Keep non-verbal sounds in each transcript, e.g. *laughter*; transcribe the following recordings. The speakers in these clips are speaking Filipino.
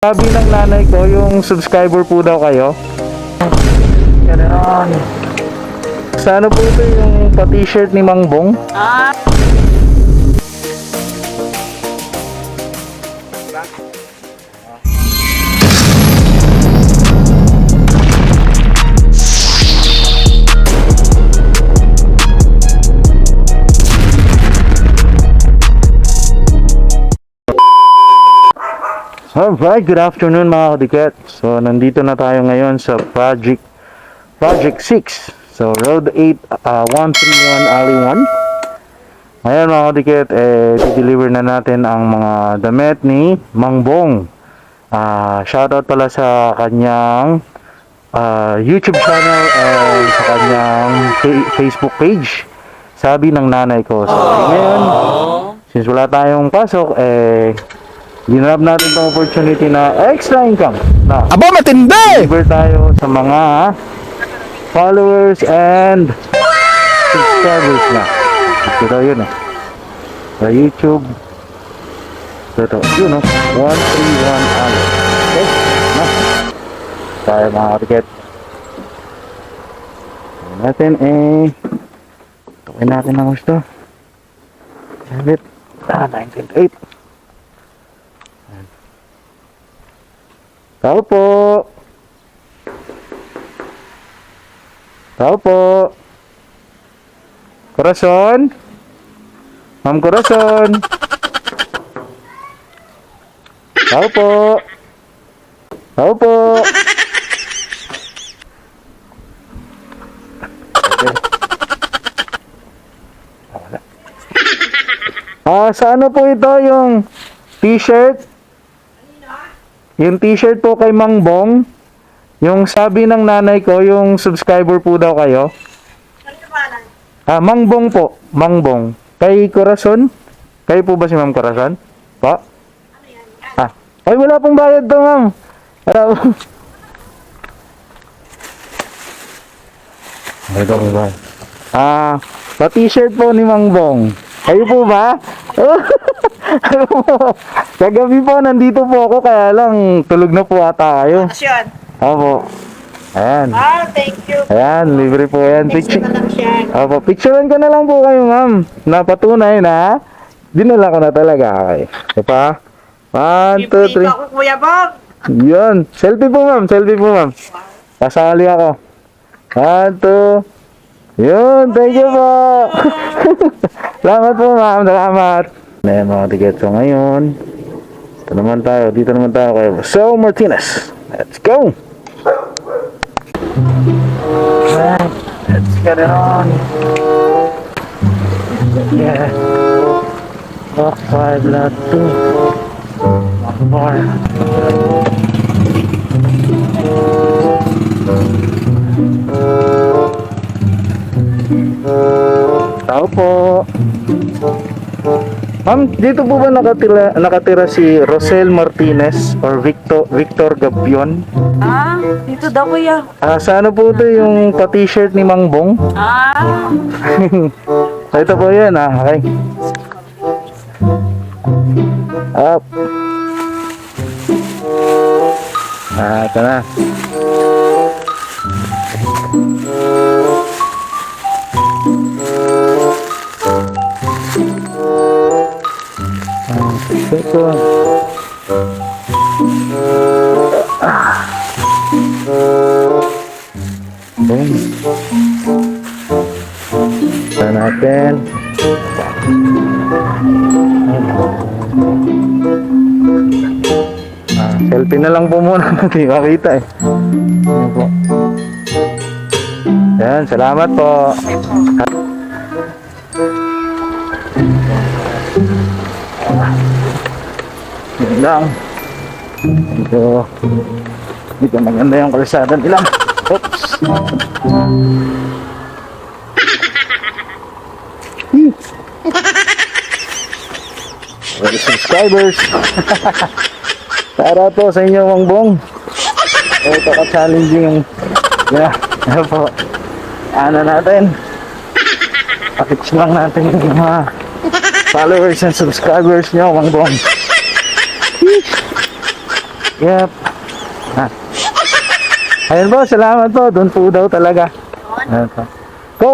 Sabi ng nanay ko, yung subscriber po daw kayo. Ganon. Sana po ito yung pa-t-shirt ni Mang Bong? Ah, Alright, good afternoon mga kadiket. So, nandito na tayo ngayon sa Project Project 6. So, Road 8, uh, 131 Alley 1. Ngayon mga kadiket, eh, deliver na natin ang mga damit ni Mang Bong. Ah, shoutout pala sa kanyang ah, YouTube channel and sa kanyang fa- Facebook page. Sabi ng nanay ko. So, ngayon, since wala tayong pasok, eh, Ginrab natin itong opportunity na extra income na Aba, matindi! deliver tayo sa mga followers and subscribers na. Ito yun eh. Sa YouTube. Ito, yun oh. 131 hour. Okay? Na. Tayo mga ticket. natin eh. Tukin natin ang gusto. Sabit. Ah, 9.8. Tao po. Tao po. Corazon? Ma'am Corazon? Tao po. Tao po. Ah, sa ano po ito yung t-shirt? Yung t-shirt po kay Mang Bong, yung sabi ng nanay ko, yung subscriber po daw kayo. Ah, Mang Bong po, Mang Bong. Kay Corazon? Kayo po ba si Ma'am Corazon? Po? Ah, ay wala pong bayad to, ma'am. Po. Ito po ba? Ah, pa t-shirt po ni Mang Bong. Kayo po ba? Ano *laughs* po? Kagabi po, nandito po ako, kaya lang, tulog na po ata kayo. Tapos yun. Opo. Ayan. Ah, thank you. Ayan, libre po yan. Picture. na lang siya. Opo, picturean ko na lang po kayo, ma'am. Napatunay na dinala ko na talaga. Okay. Ito pa. One, two, three. ako, Kuya Bob. Yun. Selfie po, ma'am. Selfie po, ma'am. Kasali ako. One, two. Yun. Thank you po. *laughs* Salamat po, ma'am. Salamat. Ayan, mga ticket. So, ngayon, ito naman tayo. Dito naman tayo kay Rosel Martinez. Let's go. Let's get it on. Yeah. Block 5, lot 2. Block 4. Tao po. Ma'am, dito po ba nakatira, nakatira si Rosel Martinez or Victor Victor Gabion? Ah, dito daw, Kuya. Ah, sa ano po ito yung pa-t-shirt ni Mang Bong? Ah, *laughs* Ito po yan ah, okay. Up. Ah, ito na. Ito. Boom. Ito natin. Ah, selfie na lang po muna *laughs* natin makita eh. Yan po. Yan, salamat po. Yan lang. Dito. Dito maganda yung kalsada nila. Oops. Well, subscribers. *laughs* Para po sa inyo, Mang Bong. Ito ka-challenging yung... Yeah, ano *laughs* po. Ano natin? Pakits lang natin yung mga followers and subscribers nyo, Mang Bong. Yep. Ah. Ayun po, salamat po. Doon po daw talaga. Ayun po.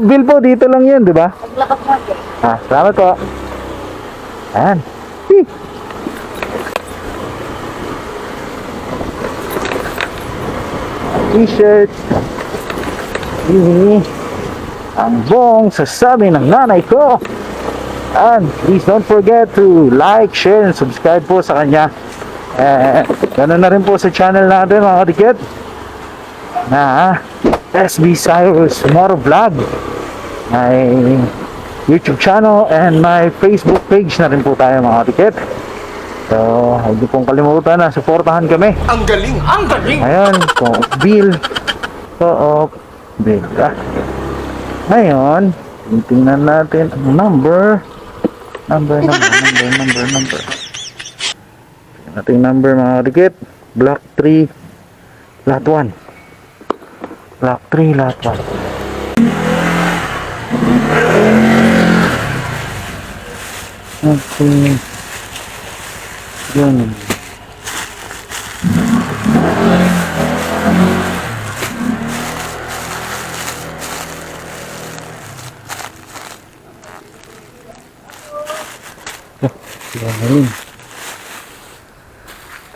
Bill po, dito lang yun, di ba? Paglakad mo. Ah, salamat po. Ayan. Hee. T-shirt. Ini ang buong sasabi ng nanay ko. And please don't forget to like, share, and subscribe po sa kanya. Eh, ganun na rin po sa channel natin mga kadikit. Na SB Cyrus Motor Vlog. My YouTube channel and my Facebook page na rin po tayo mga kadikit. So, huwag niyo pong kalimutan na supportahan kami. Ang galing! Ang galing! Ayan, kung bill. Co-op. Bill. Ah. Ngayon, tingnan natin ang number. Number, number, number, number, number. Yung number mga kadikit. Block 3, lot 1. Block 3, lot 1. Okay. Yun.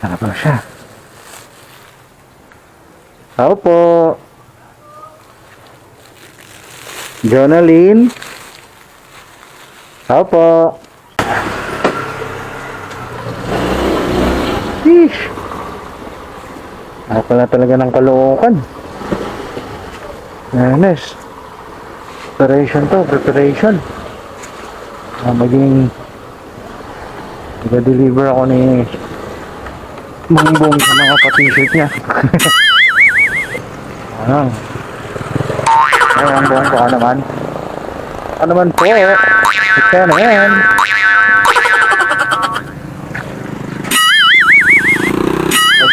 Hanap na siya. Tao po. Jonalyn. Tao po. Sheesh. Ako pala talaga ng kalookan. Yanes. Preparation to, preparation. Ah, maging Nag-deliver ako ni Bongbong sa mga pa-t-shirt niya. *laughs* ano? Ay, ang buong ko naman. Ano naman po? Ito na yan.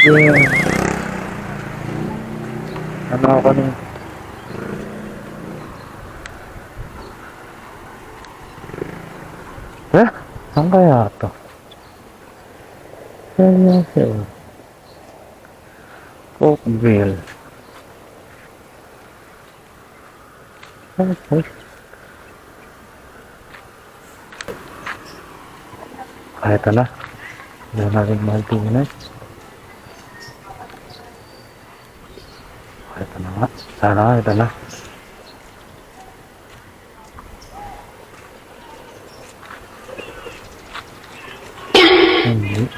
Okay. Ano ako ni... Eh? Saan kaya ito? Seryoso. Oakville. Okay. Ah, ito na. Ito na rin Martinez. Ah, Ito na nga. Sana ito na. Hindi.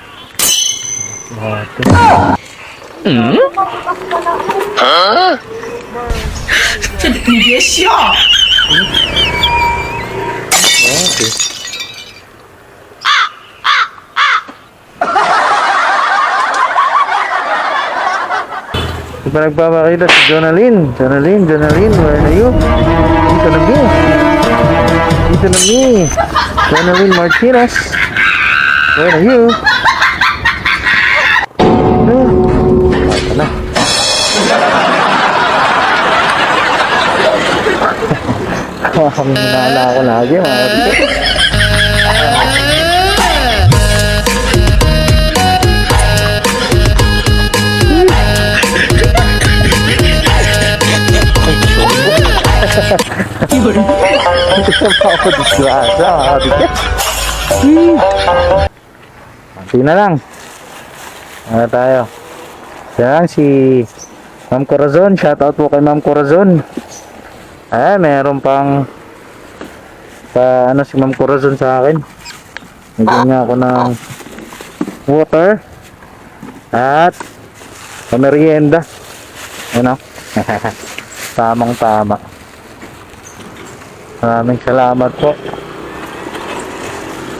Ate. Ate. Di ba nagpapakita si Jonalyn? Jonalyn, Jonalyn, where are you? Dito na me. Dito na me. Jonalyn Martinez. Where are you? No. Ang hinala ko lagi mga kapatid. Ito pa ako disgrasya mga kapatid. Konti na lang. Ano tayo? Yan si Ma'am Corazon. Shoutout po kay Ma'am Corazon. Ah, meron pang pa ano si Ma'am Corazon sa akin. Bigyan niya ako ng water at pamerienda. Ano? *laughs* Tamang tama. Maraming salamat po.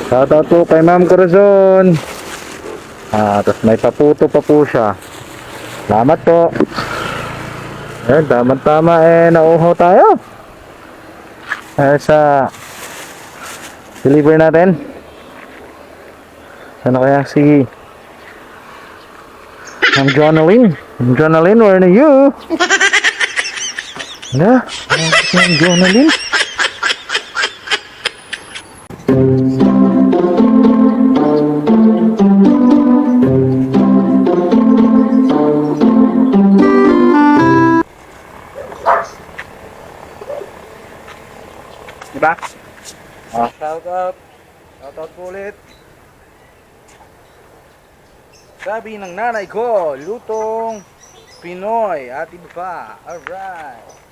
Shoutout po kay Ma'am Corazon. Ah, tapos may paputo pa po siya. Salamat po. Eh, tama-tama eh, nauho tayo. Eh, sa deliver natin. Ano kaya si Ma'am Jonalyn? Ma'am Jonalyn, where are you? *laughs* Ano? Ano si Ma'am Jonalyn? Sabi ng nanay ko, lutong Pinoy at iba pa. Alright.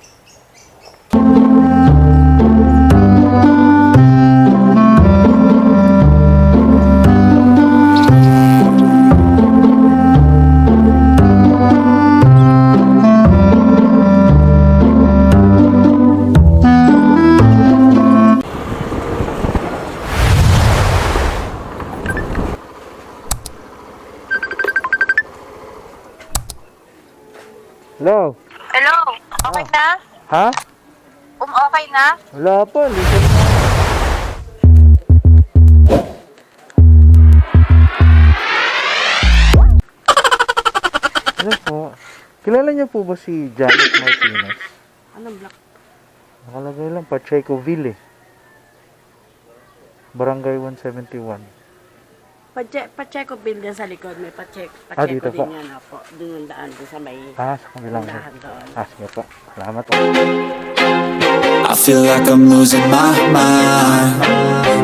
Wala pa. Lito na. Ano po? Kilala niyo po ba si Janet Martinez? Anong black? Nakalagay lang, Pacheco-ville eh. Barangay 171. Pache, Pacheco building sa likod, may Pacheco, Ah, Pacheco dito din po. yan po. Doon yung daan doon sa may Ah, sa kabilang. dahan doon. Ah, sige po. Salamat po. I feel like I'm losing my mind.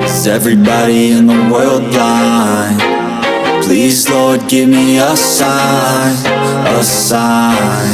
Is everybody in the world blind? Please, Lord, give me a sign, a sign.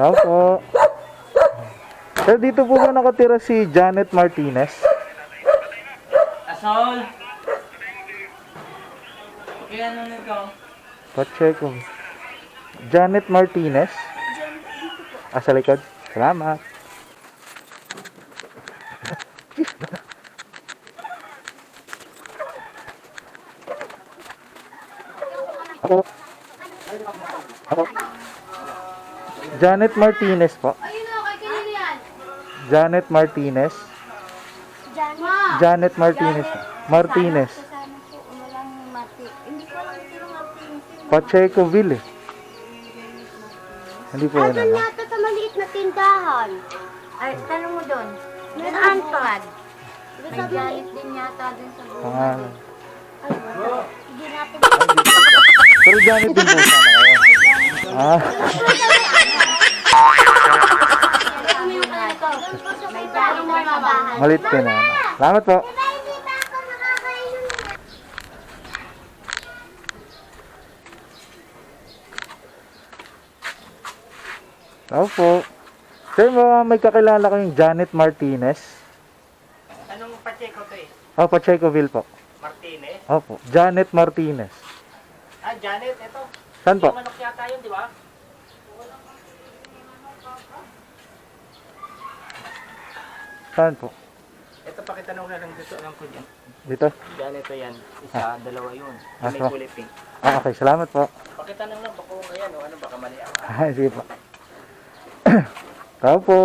Opo. Sir, dito po ba nakatira si Janet Martinez? Asol! Okay, ano nito? Pacheco. Janet Martinez? Ah, sa likod? Salamat. Janet Martinez po. Ayun o, kay kanino yan? Janet Martinez. Janet. Janet Martinez. Martinez. Martinez. Pacheco-ville eh. Hindi po Ah, yan ano. yata sa maliit na tindahan. Ay, tanong mo doon. Saan pa? May galit din yata din sa buhay. Pangalan. Ay, wala. Hindi natin. Pero Janet din po sana kayo. Ah, Malit ka na. Salamat po. Tao po. Sir, may kakilala kayong Janet Martinez? Anong Pacheco to eh? Oh, Pacheco-ville po. Martinez? Opo, Janet Martinez. Ah, Janet, ito. Saan po? Manok yata yun, di ba? Saan po? Ito, pakitanong na lang dito. Alam ko dyan. Dito? Janet to yan. Isa, dalawa yun. Ah, May so- kulay pink. Ah, okay. Salamat po. Pakitanong lang, baka kung ayan, o ano, baka mali ako. Ah, sige po. *clears throat* Tao po.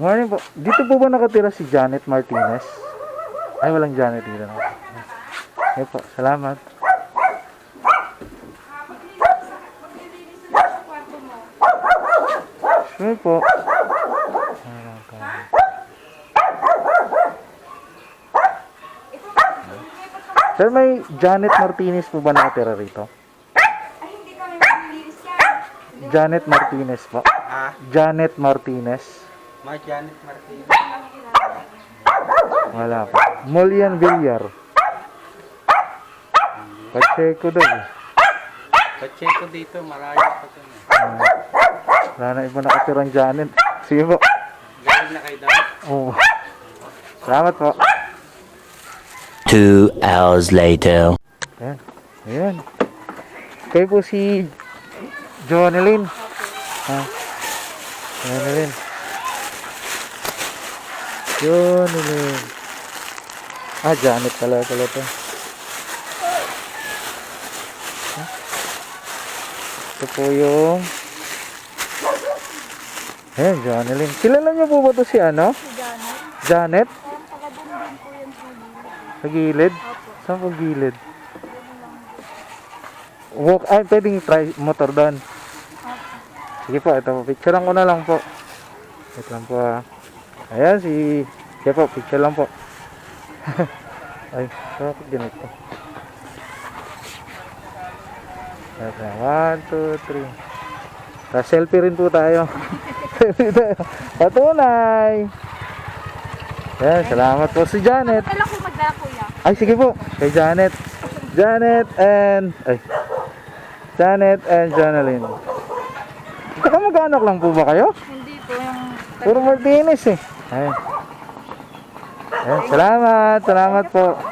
Morning po. Dito po ba nakatira si Janet Martinez? Ay, walang Janet dito. Okay po. Salamat. Sige po. Sir, may Janet Martinez po ba nakatira rito? Janet Martinez po. Ah, Janet Martinez. Ma Janet Martinez. Wala po. Molian Villar. Pacheco daw eh. Pacheco dito, malayo pa ito. Wala na iba nakatirang Janet. Sige po. Galing na kayo daw. Oo. Salamat po. Two hours later. Ayan. Ayan. Kayo po si Jonelyn. Ha? Jonelyn. Jonelyn. Ah, Janet pala pala to. Ito po yung Ayan, Jonelyn. Kilala niyo po ba to si ano? Si Janet. Janet? Sa gilid? Saan po gilid? Walk, ay, pwedeng try motor doon. Sige po, ito po. Picturean ko na lang po. Wait lang po ah. Ayan, si... Sige po, picture lang po. *laughs* ay, bakit ganito? Lang. One, two, three. Tapos selfie rin po tayo. *laughs* *laughs* Patunay! Ayan, salamat po si Janet. Kailan ko magdala kuya? Ay, sige po. Kay Janet. Janet and... Ay. Janet and Jonalyn. Saka mag-anak lang po ba kayo? Hindi po yung... Puro Martinez eh. Ayun. Ayun, salamat. Salamat po.